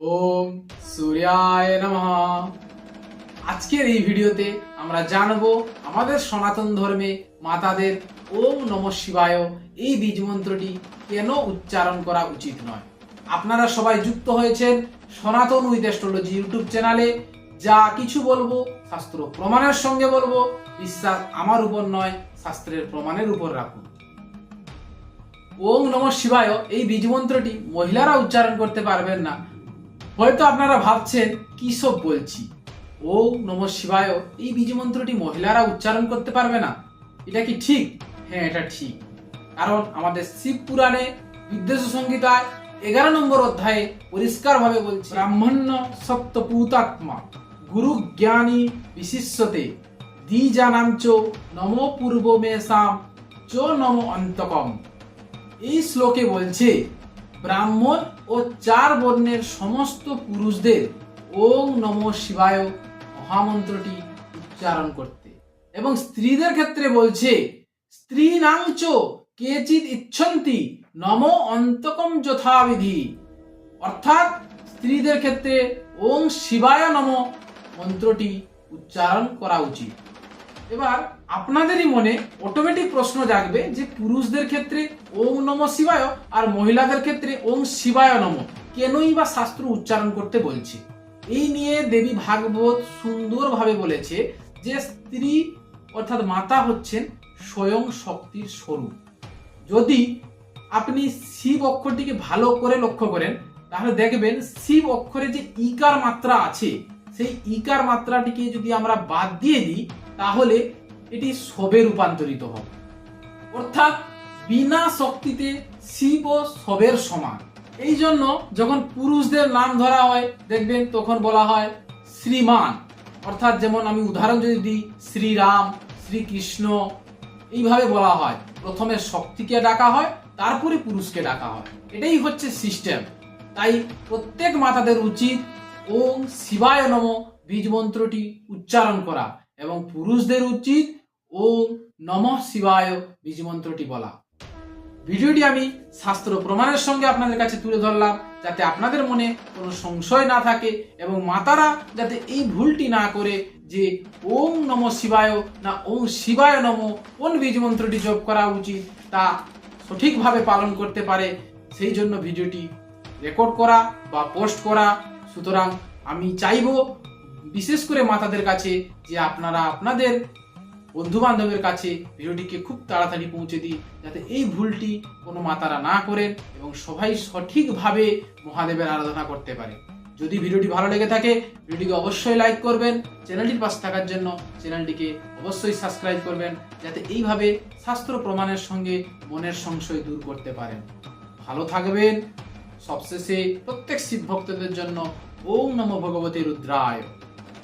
ওম সূর্যায় নমঃ। আজকের এই ভিডিওতে আমরা জানব আমাদের সনাতন ধর্মে মাতাদের ওম নম শিবায় এই বীজ মন্ত্রটি কেন উচ্চারণ করা উচিত নয়। আপনারা সবাই যুক্ত হয়েছেন সনাতন উইথ অ্যাস্ট্রোলজি ইউটিউব চ্যানেলে। যা কিছু বলব শাস্ত্র প্রমাণের সঙ্গে বলব, বিশ্বাস আমার উপর নয়, শাস্ত্রের প্রমাণের উপর রাখুন। ওম নম শিবায় এই বীজ মন্ত্রটি মহিলারা উচ্চারণ করতে পারবেন না হয়তো আপনারা ভাবছেন, কি সব বলছি? ও নম শিবায়, এই বীজ মন্ত্রটি মহিলারা উচ্চারণ করতে পারবে না। এটা কি ঠিক? হ্যাঁ এটা ঠিক। কারণ আমাদের শিব পুরাণে বিদ্বেষ সংহিতায় এগারো নম্বর অধ্যায়ে পরিষ্কারভাবে বলছে, ব্রাহ্মণ্য সপ্তপূতাত্মা, গুরু জ্ঞানী বিশিষ্যতে দ্বিজানাম চ নম পূর্ব মেষাম চ নম অন্তকম। এই শ্লোকে বলছে ব্রাহ্মণ ও চার বর্ণের সমস্ত পুরুষদের ওং নম শিবায় মহামন্ত্রটি উচ্চারণ করতে। এবং স্ত্রীদের ক্ষেত্রে বলছে স্ত্রী নাংচ কেচিৎ ইচ্ছন্তি নম অন্তকম যথাবিধি। অর্থাৎ স্ত্রীদের ক্ষেত্রে ওং শিবায় নম মন্ত্রটি উচ্চারণ করা উচিত। এবার আপনাদেরই মনে অটোমেটিক প্রশ্ন জাগবে যে পুরুষদের ক্ষেত্রে ওম নম শিবায় আর মহিলাদের ক্ষেত্রে ওম শিবায় নম কেনই বা শাস্ত্র উচ্চারণ করতে বলছে? এই নিয়ে দেবী ভাগবত সুন্দরভাবে বলেছে যে স্ত্রী অর্থাৎ মাতা হচ্ছেন স্বয়ং শক্তির স্বরূপ। যদি আপনি শিব অক্ষরটিকে ভালো করে লক্ষ্য করেন, তাহলে দেখবেন শিব অক্ষরে যে ইকার মাত্রা আছে, সেই ইকার মাত্রাটিকে যদি আমরা বাদ দিয়ে দিই তাহলে এটি সবে রূপান্তরিত হবে। অর্থাৎ বিনা শক্তিতে শিব ও সবের সমান। এই জন্য যখন পুরুষদের নাম ধরা হয়, দেখবেন তখন বলা হয় শ্রীমান। অর্থাৎ যেমন আমি উদাহরণ যদি দিই, শ্রীরাম, শ্রীকৃষ্ণ, এইভাবে বলা হয়। প্রথমে শক্তিকে ডাকা হয়, তারপরে পুরুষকে ডাকা হয়। এটাই হচ্ছে সিস্টেম। তাই প্রত্যেক মাতাদের উচিত ওং শিবায় নম বীজ মন্ত্রটি উচ্চারণ করা। এবং পুরুষদের উচিত ওং নম শিবায় বীজ মন্ত্রটি বলা। ভিডিওটি আমি শাস্ত্র প্রমাণের সঙ্গে আপনাদের কাছে তুলে ধরলাম, যাতে আপনাদের মনে কোনো সংশয় না থাকে এবং মাতারা যাতে এই ভুলটি না করে যে ওম নম শিবায় না ওম শিবায় নম কোন বীজ মন্ত্রটি জপ করা উচিত তা সঠিকভাবে পালন করতে পারে, সেই জন্য ভিডিওটি রেকর্ড করা বা পোস্ট করা। সুতরাং আমি চাইব বিশেষ করে মাতাদের কাছে যে আপনারা আপনাদের বন্ধু বান্ধবের কাছে ভিডিওটিকে খুব তাড়াতাড়ি পৌঁছে দিই যাতে এই ভুলটি কোনো মাতারা না করেন এবং সবাই সঠিকভাবে মহাদেবের আরাধনা করতে পারে। যদি ভিডিওটি ভালো লেগে থাকে, ভিডিওটিকে অবশ্যই লাইক করবেন, চ্যানেলটির পাশে থাকার জন্য চ্যানেলটিকে অবশ্যই সাবস্ক্রাইব করবেন, যাতে এইভাবে শাস্ত্র প্রমাণের সঙ্গে মনের সংশয় দূর করতে পারেন। ভালো থাকবেন। সবশেষে প্রত্যেক শিব ভক্তদের জন্য ওম নম ভগবতী রুদ্রায়।